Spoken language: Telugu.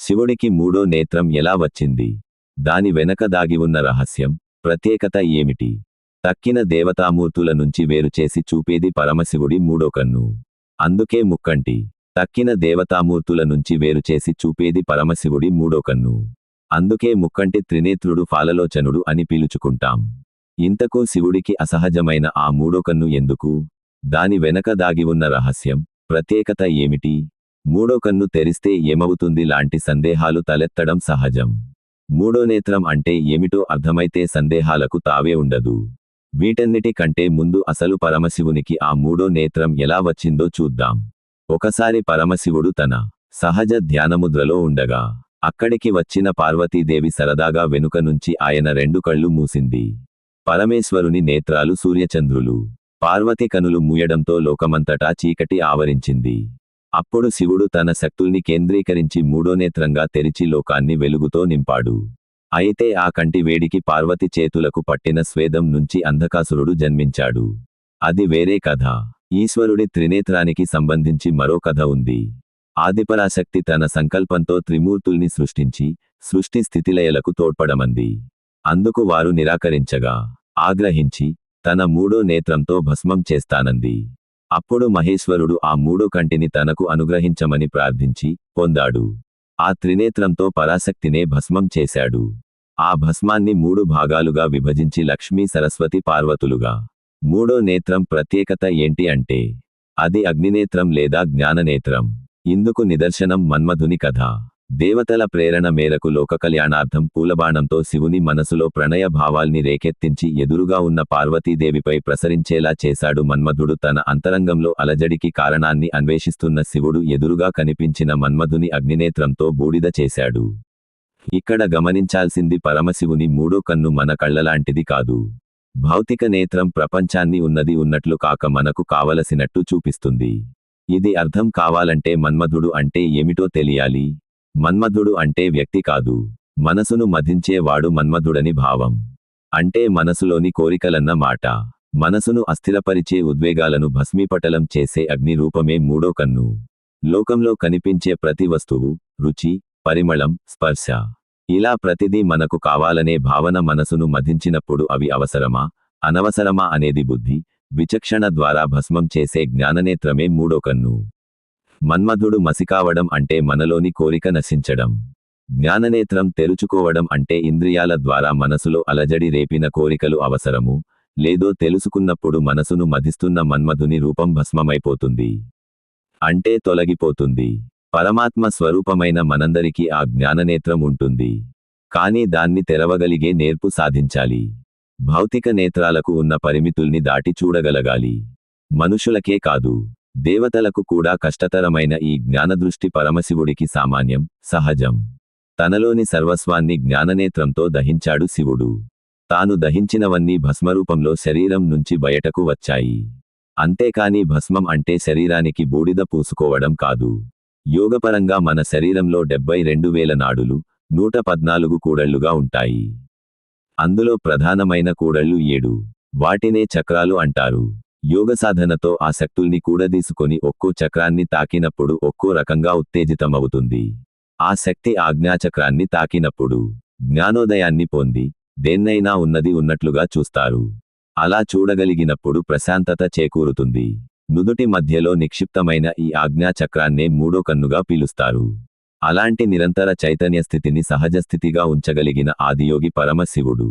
శివుడికి మూడో నేత్రం ఎలా వచ్చింది? దాని వెనక దాగి ఉన్న రహస్యం ప్రత్యేకత ఏమిటి? తక్కిన దేవతామూర్తుల నుంచి వేరుచేసి చూపేది పరమశివుడి మూడో కన్ను. అందుకే ముక్కంటి తక్కిన దేవతామూర్తుల నుంచి వేరుచేసి చూపేది పరమశివుడి మూడో కన్ను. అందుకే ముక్కంటి త్రినేత్రుడు ఫాలలోచనుడు అని పిలుచుకుంటాం. ఇంతకు శివుడికి అసహజమైన ఆ మూడో కన్ను ఎందుకు? దాని వెనక దాగి ఉన్న రహస్యం ప్రత్యేకత ఏమిటి? మూడో కన్ను తెరిస్తే ఏమవుతుంది లాంటి సందేహాలు తలెత్తడం సహజం. మూడో నేత్రం అంటే ఏమిటో అర్థమైతే సందేహాలకు తావే ఉండదు. వీటన్నిటి కంటే ముందు అసలు పరమశివునికి ఆ మూడో నేత్రం ఎలా వచ్చిందో చూద్దాం. ఒకసారి పరమశివుడు తన సహజ ధ్యానముద్రలో ఉండగా అక్కడికి వచ్చిన పార్వతీదేవి సరదాగా వెనుక నుంచి ఆయన రెండు కళ్ళు మూసింది. పరమేశ్వరుని నేత్రాలు సూర్యచంద్రులు. పార్వతి కనులు మూయడంతో లోకమంతటా చీకటి ఆవరించింది. అప్పుడు శివుడు తన శక్తుల్ని కేంద్రీకరించి మూడో నేత్రంగా తెరిచి లోకాన్ని వెలుగుతో నింపాడు. అయితే ఆ కంటి వేడికి పార్వతి చేతులకు పట్టిన స్వేదం నుంచి అంధకాసురుడు జన్మించాడు. అది వేరే కథ. ఈశ్వరుడి త్రినేత్రానికి సంబంధించి మరో కథ ఉంది. ఆదిపరాశక్తి తన సంకల్పంతో త్రిమూర్తుల్ని సృష్టించి సృష్టి స్థితిలయలకు తోడ్పడమంది. అందుకు వారు నిరాకరించగా ఆగ్రహించి తన మూడో నేత్రంతో భస్మం చేస్తానంది. అప్పుడు మహేశ్వరుడు ఆ మూడో కంటిని తనకు అనుగ్రహించమని ప్రార్థించి పొందాడు. ఆ త్రినేత్రంతో పరాశక్తినే భస్మం చేశాడు. ఆ భస్మాన్ని మూడు భాగాలుగా విభజించి లక్ష్మీ సరస్వతి పార్వతులుగా. మూడో నేత్రం ప్రత్యేకత ఏంటి అంటే అది అగ్నినేత్రం లేదా జ్ఞాననేత్రం. ఇందుకు నిదర్శనం మన్మధుని కథ. దేవతల ప్రేరణ మేరకు లోక కళ్యాణార్థం పూలబాణంతో శివుని మనసులో ప్రణయ భావాల్ని రేకెత్తించి ఎదురుగా ఉన్న పార్వతీదేవిపై ప్రసరించేలా చేశాడు మన్మధుడు. తన అంతరంగంలో అలజడికి కారణాన్ని అన్వేషిస్తున్న శివుడు ఎదురుగా కనిపించిన మన్మధుని అగ్నినేత్రంతో బూడిద చేశాడు. ఇక్కడ గమనించాల్సింది పరమశివుని మూడో కన్ను మన కళ్ళలాంటిది కాదు. భౌతిక నేత్రం ప్రపంచాన్ని ఉన్నది ఉన్నట్లు కాక మనకు కావలసినట్టు చూపిస్తుంది. ఇది అర్థం కావాలంటే మన్మధుడు అంటే ఏమిటో తెలియాలి. మన్మధుడు అంటే వ్యక్తి కాదు. మనసును మధించేవాడు మన్మధుడని భావం. అంటే మనసులోని కోరికలన్న మాట. మనసును అస్థిరపరిచే ఉద్వేగాలను భస్మీపటలం చేసే అగ్ని రూపమే మూడో కన్ను. లోకంలో కనిపించే ప్రతి వస్తువు రుచి పరిమళం స్పర్శ. ఇలా ప్రతిదీ మనకు కావాలనే భావన మనసును మధించినప్పుడు అవి అవసరమా? అనవసరమా అనేది బుద్ధి విచక్షణ ద్వారా భస్మం చేసే జ్ఞాననేత్రమే మూడో కన్ను. మన్మధుడు మసికావడం అంటే మనలోని కోరిక నశించడం. జ్ఞాననేత్రం తెరుచుకోవడం అంటే ఇంద్రియాల ద్వారా మనసులో అలజడి రేపిన కోరికలు అవసరము లేదో తెలుసుకున్నప్పుడు మనసును మధిస్తున్న మన్మధుని రూపం భస్మమైపోతుంది. అంటే తొలగిపోతుంది. పరమాత్మ స్వరూపమైన మనందరికీ ఆ జ్ఞాననేత్రం ఉంటుంది. కానీ దాన్ని తెరవగలిగే నేర్పు సాధించాలి. భౌతిక నేత్రాలకు ఉన్న పరిమితుల్ని దాటి చూడగలగాలి. మనుషులకే కాదు. దేవతలకు కూడా కష్టతరమైన ఈ జ్ఞానదృష్టి పరమశివుడికి సామాన్యం సహజం. తనలోని సర్వస్వాన్ని జ్ఞాననేత్రంతో దహించాడు శివుడు. తాను దహించినవన్నీ భస్మరూపంలో శరీరం నుంచి బయటకు వచ్చాయి. అంతేకాని భస్మం అంటే శరీరానికి బూడిద పూసుకోవడం కాదు. యోగపరంగా మన శరీరంలో డెబ్బై రెండు వేల నాడులు నూట పద్నాలుగు కూడళ్ళుగా ఉంటాయి. అందులో ప్రధానమైన కూడళ్ళు ఏడు. వాటినే చక్రాలు అంటారు. యోగ సాధనతో ఆ శక్తుల్ని కూడదీసుకొని ఒక్కో చక్రాన్ని తాకినప్పుడు ఒక్కో రకంగా ఉత్తేజితమవుతుంది. ఆ శక్తి ఆజ్ఞాచక్రాన్ని తాకినప్పుడు జ్ఞానోదయాన్ని పొంది దేన్నైనా ఉన్నది ఉన్నట్లుగా చూస్తారు. అలా చూడగలిగినప్పుడు ప్రశాంతత చేకూరుతుంది. నుదుటి మధ్యలో నిక్షిప్తమైన ఈ ఆజ్ఞాచక్రాన్నే మూడో కన్నుగా పిలుస్తారు. అలాంటి నిరంతర చైతన్య స్థితిని సహజస్థితిగా ఉంచగలిగిన ఆదియోగి పరమశివుడు.